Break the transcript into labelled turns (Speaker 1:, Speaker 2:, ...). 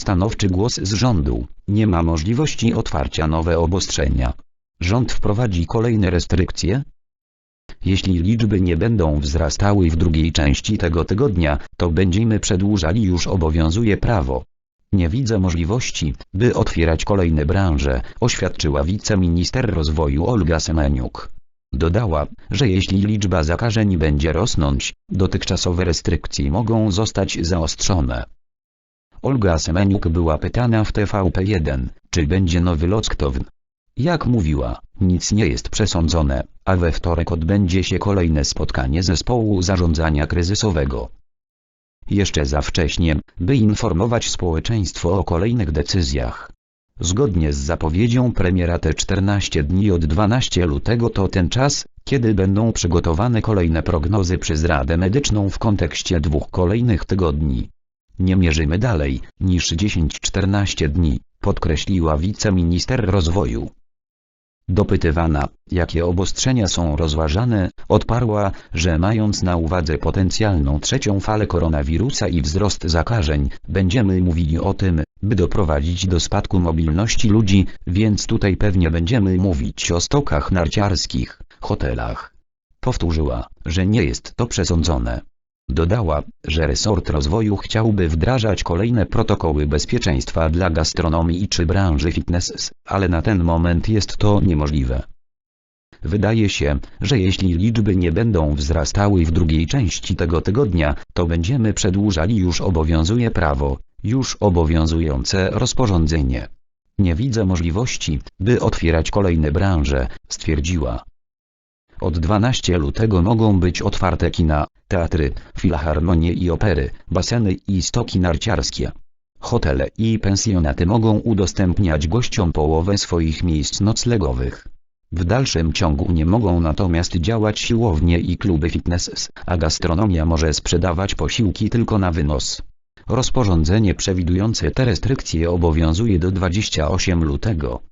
Speaker 1: stanowczy głos z rządu, nie ma możliwości otwarcia nowe obostrzenia. Rząd wprowadzi kolejne restrykcje? Jeśli liczby nie będą wzrastały w drugiej części tego tygodnia, to będziemy przedłużali już obowiązuje prawo. Nie widzę możliwości, by otwierać kolejne branże, oświadczyła wiceminister rozwoju Olga Semeniuk. Dodała, że jeśli liczba zakażeń będzie rosnąć, dotychczasowe restrykcje mogą zostać zaostrzone. Olga Semeniuk była pytana w TVP1, czy będzie nowy lockdown. Jak mówiła, nic nie jest przesądzone, a we wtorek odbędzie się kolejne spotkanie zespołu zarządzania kryzysowego. Jeszcze za wcześnie, by informować społeczeństwo o kolejnych decyzjach. Zgodnie z zapowiedzią premiera te 14 dni od 12 lutego to ten czas, kiedy będą przygotowane kolejne prognozy przez Radę Medyczną w kontekście dwóch kolejnych tygodni. Nie mierzymy dalej niż 10-14 dni, podkreśliła wiceminister rozwoju. Dopytywana, jakie obostrzenia są rozważane, odparła, że mając na uwadze potencjalną trzecią falę koronawirusa i wzrost zakażeń, będziemy mówili o tym, by doprowadzić do spadku mobilności ludzi, więc tutaj pewnie będziemy mówić o stokach narciarskich, hotelach. Powtórzyła, że nie jest to przesądzone. Dodała, że resort rozwoju chciałby wdrażać kolejne protokoły bezpieczeństwa dla gastronomii czy branży fitness, ale na ten moment jest to niemożliwe. Wydaje się, że jeśli liczby nie będą wzrastały w drugiej części tego tygodnia, to będziemy przedłużali już obowiązuje prawo, już obowiązujące rozporządzenie. Nie widzę możliwości, by otwierać kolejne branże, stwierdziła. Od 12 lutego mogą być otwarte kina, teatry, filharmonie i opery, baseny i stoki narciarskie. Hotele i pensjonaty mogą udostępniać gościom połowę swoich miejsc noclegowych. W dalszym ciągu nie mogą natomiast działać siłownie i kluby fitness, a gastronomia może sprzedawać posiłki tylko na wynos. Rozporządzenie przewidujące te restrykcje obowiązuje do 28 lutego.